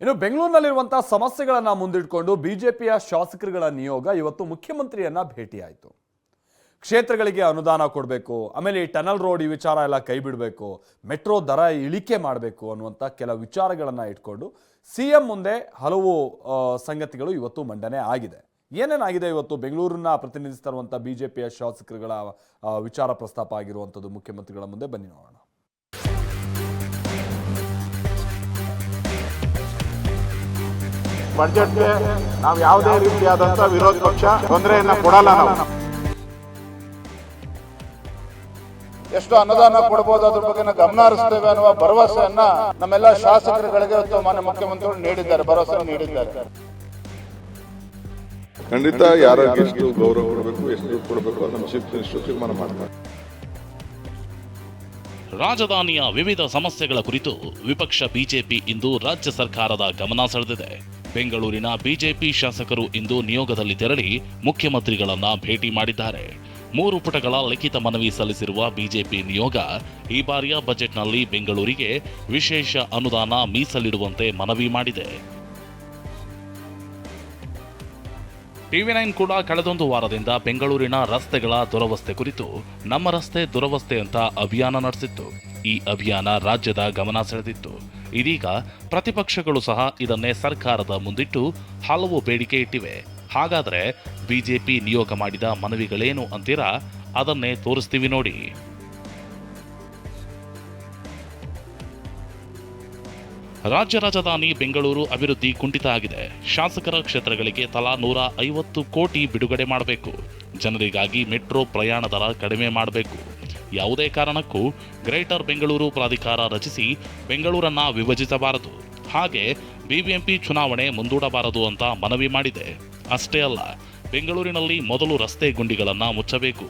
ಇನ್ನು ಬೆಂಗಳೂರಿನಲ್ಲಿರುವಂತಹ ಸಮಸ್ಯೆಗಳನ್ನ ಮುಂದಿಟ್ಕೊಂಡು ಬಿಜೆಪಿಯ ಶಾಸಕರುಗಳ ನಿಯೋಗ ಇವತ್ತು ಮುಖ್ಯಮಂತ್ರಿಯನ್ನ ಭೇಟಿಯಾಯಿತು. ಕ್ಷೇತ್ರಗಳಿಗೆ ಅನುದಾನ ಕೊಡಬೇಕು, ಆಮೇಲೆ ಈ ಟನಲ್ ರೋಡ್ ಈ ವಿಚಾರ ಎಲ್ಲ ಕೈ ಬಿಡಬೇಕು ಮೆಟ್ರೋ ದರ ಇಳಿಕೆ ಮಾಡಬೇಕು ಅನ್ನುವಂಥ ಕೆಲ ವಿಚಾರಗಳನ್ನು ಇಟ್ಕೊಂಡು ಸಿ ಎಂ ಮುಂದೆ ಹಲವು ಸಂಗತಿಗಳು ಇವತ್ತು ಮಂಡನೆ ಆಗಿದೆ. ಏನೇನಾಗಿದೆ ಇವತ್ತು ಬೆಂಗಳೂರನ್ನ ಪ್ರತಿನಿಧಿಸ್ತಿರುವಂಥ ಬಿ ಜೆ ಪಿಯ ಶಾಸಕರುಗಳ ವಿಚಾರ ಪ್ರಸ್ತಾಪ ಆಗಿರುವಂಥದ್ದು ಮುಖ್ಯಮಂತ್ರಿಗಳ ಮುಂದೆ? ಬನ್ನಿ ನೋಡೋಣ. ಬಡ್ಜೆಟ್ಗೆ ನಾವು ಯಾವುದೇ ರೀತಿಯಾದಂಥ ವಿರೋಧ ಪಕ್ಷ ತೊಂದರೆಯನ್ನ ಕೊಡಲ್ಲ ನಾವು. ಎಷ್ಟು ಅನುದಾನ ಕೊಡಬಹುದು ಅದ್ರ ಬಗ್ಗೆ ನಾವು ಗಮನ ಹರಿಸ್ತೇವೆ ಅನ್ನುವ ಭರವಸೆಯನ್ನ ನಮ್ಮೆಲ್ಲ ಶಾಸಕರುಗಳಿಗೆ ಇವತ್ತು ಮಾನ್ಯ ಮುಖ್ಯಮಂತ್ರಿಗಳು ನೀಡಿದ್ದಾರೆ ಭರವಸೆ ನೀಡಿದ್ದಾರೆ. ಖಂಡಿತ ಯಾರಿಗೆ ಎಷ್ಟು ಗೌರವ ಕೊಡಬೇಕು ಎಷ್ಟು ಕೊಡಬೇಕು ನಮ್ಮ ಶಿಫ್ಟ್ ಎಷ್ಟು ತೀರ್ಮಾನ ಮಾಡ್ತಾರೆ. ರಾಜಧಾನಿಯ ವಿವಿಧ ಸಮಸ್ಯೆಗಳ ಕುರಿತು ವಿಪಕ್ಷ ಬಿಜೆಪಿ ಇಂದು ರಾಜ್ಯ ಸರ್ಕಾರದ ಗಮನ ಸೆಳೆದಿದೆ. ಬೆಂಗಳೂರಿನ ಬಿಜೆಪಿ ಶಾಸಕರು ಇಂದು ನಿಯೋಗದಲ್ಲಿ ತೆರಳಿ ಮುಖ್ಯಮಂತ್ರಿಗಳನ್ನ ಭೇಟಿ ಮಾಡಿದ್ದಾರೆ. ಮೂರು ಪುಟಗಳ ಲಿಖಿತ ಮನವಿ ಸಲ್ಲಿಸಿರುವ ಬಿಜೆಪಿ ನಿಯೋಗ ಈ ಬಾರಿಯ ಬಜೆಟ್ನಲ್ಲಿ ಬೆಂಗಳೂರಿಗೆ ವಿಶೇಷ ಅನುದಾನ ಮೀಸಲಿಡುವಂತೆ ಮನವಿ ಮಾಡಿದೆ. ಟಿವಿ ನೈನ್ ಕೂಡ ಕಳೆದೊಂದು ವಾರದಿಂದ ಬೆಂಗಳೂರಿನ ರಸ್ತೆಗಳ ದುರವಸ್ಥೆ ಕುರಿತು ನಮ್ಮ ರಸ್ತೆ ದುರವಸ್ಥೆ ಅಂತ ಅಭಿಯಾನ ನಡೆಸಿತ್ತು. ಈ ಅಭಿಯಾನ ರಾಜ್ಯದ ಗಮನ ಸೆಳೆದಿತ್ತು. ಇದೀಗ ಪ್ರತಿಪಕ್ಷಗಳು ಸಹ ಇದನ್ನೇ ಸರ್ಕಾರದ ಮುಂದಿಟ್ಟು ಹಲವು ಬೇಡಿಕೆ ಇಟ್ಟಿವೆ. ಹಾಗಾದರೆ ಬಿಜೆಪಿ ನಿಯೋಗ ಮಾಡಿದ ಮನವಿಗಳೇನು ಅಂತೀರಾ? ಅದನ್ನೇ ತೋರಿಸ್ತೀವಿ ನೋಡಿ. ರಾಜ್ಯ ರಾಜಧಾನಿ ಬೆಂಗಳೂರು ಅಭಿವೃದ್ಧಿ ಕುಂಠಿತ ಆಗಿದೆ. ಶಾಸಕರ ಕ್ಷೇತ್ರಗಳಿಗೆ ತಲಾ ನೂರ ಐವತ್ತು ಕೋಟಿ ಬಿಡುಗಡೆ ಮಾಡಬೇಕು. ಜನರಿಗಾಗಿ ಮೆಟ್ರೋ ಪ್ರಯಾಣ ದರ ಕಡಿಮೆ ಮಾಡಬೇಕು. ಯಾವುದೇ ಕಾರಣಕ್ಕೂ ಗ್ರೇಟರ್ ಬೆಂಗಳೂರು ಪ್ರಾಧಿಕಾರ ರಚಿಸಿ ಬೆಂಗಳೂರನ್ನ ವಿಭಜಿಸಬಾರದು. ಹಾಗೆ ಬಿಬಿಎಂಪಿ ಚುನಾವಣೆ ಮುಂದೂಡಬಾರದು ಅಂತ ಮನವಿ ಮಾಡಿದೆ. ಅಷ್ಟೇ ಅಲ್ಲ, ಬೆಂಗಳೂರಿನಲ್ಲಿ ಮೊದಲು ರಸ್ತೆ ಗುಂಡಿಗಳನ್ನು ಮುಚ್ಚಬೇಕು,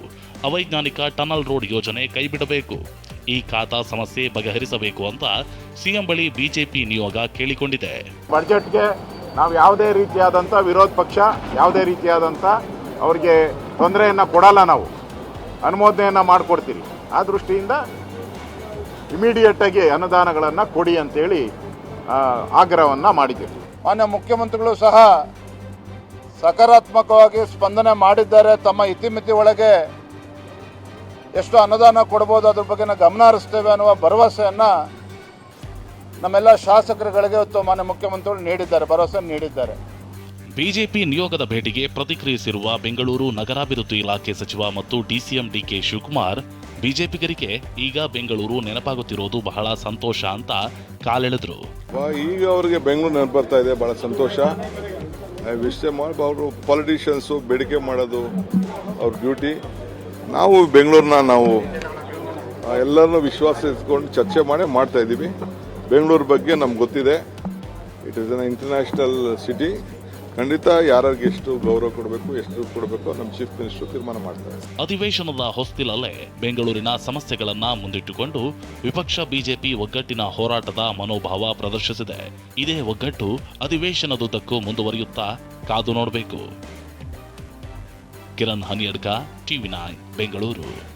ಅವೈಜ್ಞಾನಿಕ ಟನಲ್ ರೋಡ್ ಯೋಜನೆ ಕೈಬಿಡಬೇಕು, ಈ ಖಾತಾ ಸಮಸ್ಯೆ ಬಗೆಹರಿಸಬೇಕು ಅಂತ ಸಿಎಂ ಬಳಿ ಬಿಜೆಪಿ ನಿಯೋಗ ಕೇಳಿಕೊಂಡಿದೆ. ಬಜೆಟ್ಗೆ ನಾವು ಯಾವುದೇ ರೀತಿಯಾದಂಥ ವಿರೋಧ ಪಕ್ಷ, ಯಾವುದೇ ರೀತಿಯಾದಂಥ ಅವ್ರಿಗೆ ತೊಂದರೆಯನ್ನು ಕೊಡಲ್ಲ ನಾವು. ಅನುಮೋದನೆಯನ್ನ ಮಾಡಿಕೊಡ್ತೀರಿ. ಆ ದೃಷ್ಟಿಯಿಂದ ಇಮಿಡಿಯೇಟಾಗಿ ಅನುದಾನಗಳನ್ನು ಕೊಡಿ ಅಂತೇಳಿ ಆಗ್ರಹವನ್ನು ಮಾಡಿದ್ದೀವಿ. ಮಾನ್ಯ ಮುಖ್ಯಮಂತ್ರಿಗಳು ಸಹ ಸಕಾರಾತ್ಮಕವಾಗಿ ಸ್ಪಂದನೆ ಮಾಡಿದ್ದಾರೆ. ತಮ್ಮ ಇತಿಮಿತಿ ಒಳಗೆ ಎಷ್ಟು ಅನುದಾನ ಕೊಡ್ಬೋದು, ಅದ್ರ ಬಗ್ಗೆ ಗಮನ ಹರಿಸ್ತೇವೆ ಅನ್ನುವ ಭರವಸೆಯನ್ನು ನಮ್ಮೆಲ್ಲ ಶಾಸಕರುಗಳಿಗೆ ಇವತ್ತು ಮಾನ್ಯ ಮುಖ್ಯಮಂತ್ರಿಗಳು ನೀಡಿದ್ದಾರೆ ಭರವಸೆ ನೀಡಿದ್ದಾರೆ. ಬಿಜೆಪಿ ನಿಯೋಗದ ಭೇಟಿಗೆ ಪ್ರತಿಕ್ರಿಯಿಸಿರುವ ಬೆಂಗಳೂರು ನಗರಾಭಿವೃದ್ಧಿ ಇಲಾಖೆ ಸಚಿವ ಮತ್ತು ಡಿಸಿಎಂ ಡಿಕೆ ಶಿವಕುಮಾರ್, ಬಿಜೆಪಿಗರಿಗೆ ಈಗ ಬೆಂಗಳೂರು ನೆನಪಾಗುತ್ತಿರೋದು ಬಹಳ ಸಂತೋಷ ಅಂತ ಕಾಲೆಳೆದ್ರು. ಈಗ ಅವರಿಗೆ ಬೆಂಗಳೂರು ನೆನಪು ಬರ್ತಾ ಇದೆ, ಬಹಳ ಸಂತೋಷ. ವಿಷಯ ಮಾಡಿ ಅವರು ಪಾಲಿಟಿಷಿಯನ್ಸು ಬೇಡಿಕೆ ಮಾಡೋದು ಅವ್ರ ಡ್ಯೂಟಿ. ನಾವು ಬೆಂಗಳೂರನ್ನ ನಾವು ಎಲ್ಲರನ್ನೂ ವಿಶ್ವಾಸ ಇಟ್ಕೊಂಡು ಚರ್ಚೆ ಮಾಡಿ ಮಾಡ್ತಾ ಇದ್ದೀವಿ. ಬೆಂಗಳೂರು ಬಗ್ಗೆ ನಮ್ಗೆ ಗೊತ್ತಿದೆ. It is an international city ಖಂಡಿತ ಯಾರಿಗೆ ಎಷ್ಟು ಗೌರವ ಕೊಡಬೇಕು, ಎಷ್ಟು ಕೊಡಬೇಕು ನಮ್ಮ ಚೀಫ್ ಮಿನಿಸ್ಟರ್ ತೀರ್ಮಾನ ಮಾಡ್ತಾರೆ. ಅಧಿವೇಶನದ ಹೊಸ್ತಿಲಲ್ಲೇ ಬೆಂಗಳೂರಿನ ಸಮಸ್ಯೆಗಳನ್ನ ಮುಂದಿಟ್ಟುಕೊಂಡು ವಿಪಕ್ಷ ಬಿಜೆಪಿ ಒಗ್ಗಟ್ಟಿನ ಹೋರಾಟದ ಮನೋಭಾವ ಪ್ರದರ್ಶಿಸಿದೆ. ಇದೇ ಒಗ್ಗಟ್ಟು ಅಧಿವೇಶನದುದ್ದಕ್ಕೂ ಮುಂದುವರಿಯುತ್ತಾ ಕಾದು ನೋಡಬೇಕು. Kiran Haniyadka, TV nine, Bengaluru.